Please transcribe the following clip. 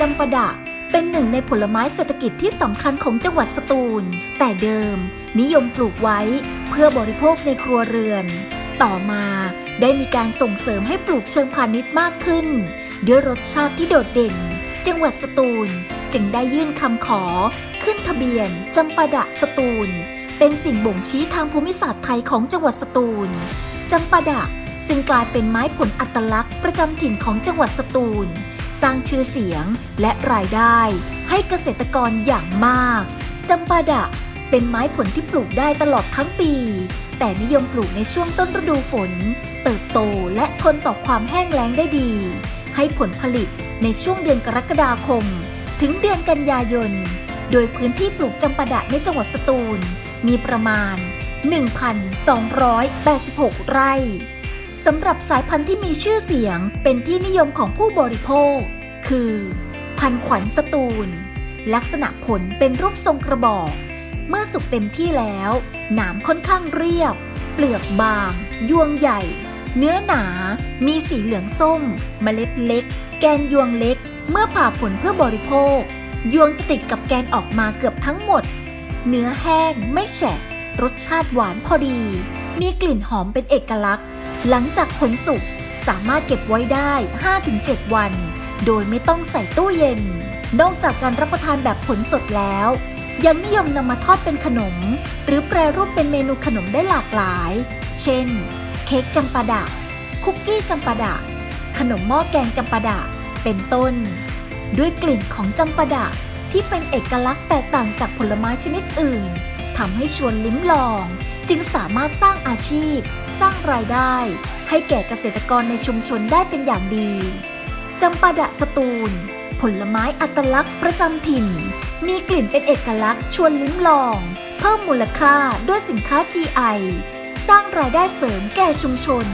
จำปาดะ เป็นหนึ่งในผลไม้เศรษฐกิจที่สำคัญของจังหวัดสตูล แต่เดิม นิยมปลูกไว้เพื่อบริโภคในครัวเรือน ต่อมาได้มีการส่งเสริมให้ปลูกเชิงพาณิชย์มากขึ้น ด้วยรสชาติที่โดดเด่น จังหวัดสตูลจึงได้ยื่นคำขอ ขึ้นทะเบียนจำปาดะสตูล เป็นสิ่งบ่งชี้ทางภูมิศาสตร์ไทยของจังหวัดสตูลจำปาดะจึงกลายเป็นไม้ผลอัตลักษณ์ประจำถิ่นของจังหวัดสตูล สร้างชื่อเสียงและรายได้ให้เกษตรกรอย่างมากจำปาดะเป็นไม้ผลที่ปลูกได้ตลอดทั้งปี แต่นิยมปลูกในช่วงต้นฤดูฝน เติบโตและทนต่อความแห้งแล้งได้ดี ให้ผลผลิตในช่วงเดือนกรกฎาคม ถึงเดือนกันยายน โดยพื้นที่ปลูกจำปาดะในจังหวัดสตูล มีประมาณ 1,286 ไร่ สำหรับสายพันธุ์ที่มีชื่อเสียงเป็นที่นิยมของผู้บริโภค คือ พันขวัญสตูล ลักษณะผลเป็นรูปทรงกระบอก เมื่อสุกเต็มที่แล้ว หนามค่อนข้างเรียบ เปลือกบาง ยวงใหญ่ เนื้อหนา มีสีเหลืองส้ม เมล็ดเล็ก แกนยวงเล็ก เมื่อผ่าผลเพื่อบริโภค ยวงจะติดกับแกนออกมาเกือบทั้งหมด เนื้อแห้งไม่แฉะรสชาติหวานพอดี มีกลิ่นหอมเป็นเอกลักษณ์ หลังจากผลสุกสามารถเก็บไว้ได้ 5-7 วัน โดยไม่ต้องใส่ตู้เย็น นอกจากการรับประทานแบบผลสดแล้ว ยังนิยมนำมาทอดเป็นขนม หรือแปรรูปเป็นเมนูขนมได้หลากหลาย เช่น เค้กจำปาดะ คุกกี้จำปาดะ ขนมหม้อแกงจำปาดะ เป็นต้น ด้วยกลิ่นของจำปาดะที่เป็นเอกลักษณ์แตกต่างจากผลไม้ชนิดอื่นทำให้ชวนลิ้มลอง จึงสามารถสร้างอาชีพ สร้างรายได้ ให้แก่เกษตรกรในชุมชนได้เป็นอย่างดีจำปาดะสตูล ผลไม้อัตลักษณ์ประจำถิ่น มีกลิ่นเป็นเอกลักษณ์ชวนลิ้มลอง เพิ่มมูลค่าด้วยสินค้า GI สร้างรายได้เสริมแก่ชุมชน